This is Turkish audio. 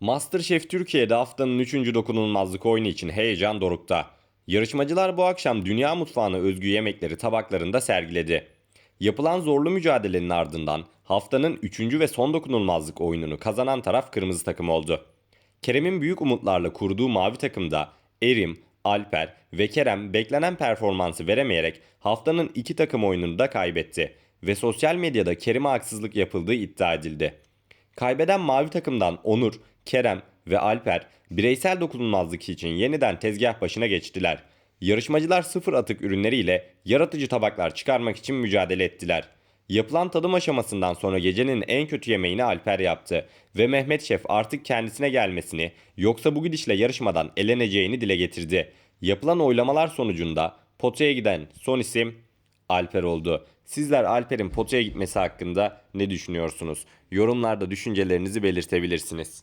Masterchef Türkiye'de haftanın 3. dokunulmazlık oyunu için heyecan dorukta. Yarışmacılar bu akşam dünya mutfağına özgü yemekleri tabaklarında sergiledi. Yapılan zorlu mücadelenin ardından haftanın 3. ve son dokunulmazlık oyununu kazanan taraf kırmızı takım oldu. Kerem'in büyük umutlarla kurduğu mavi takımda Erim, Alper ve Kerem beklenen performansı veremeyerek haftanın iki takım oyununu da kaybetti ve sosyal medyada Kerim'e haksızlık yapıldığı iddia edildi. Kaybeden mavi takımdan Onur, Kerem ve Alper bireysel dokunulmazlık için yeniden tezgah başına geçtiler. Yarışmacılar sıfır atık ürünleriyle yaratıcı tabaklar çıkarmak için mücadele ettiler. Yapılan tadım aşamasından sonra gecenin en kötü yemeğini Alper yaptı ve Mehmet Şef artık kendisine gelmesini yoksa bu gidişle yarışmadan eleneceğini dile getirdi. Yapılan oylamalar sonucunda potaya giden son isim Alper oldu. Sizler Alper'in potaya gitmesi hakkında ne düşünüyorsunuz? Yorumlarda düşüncelerinizi belirtebilirsiniz.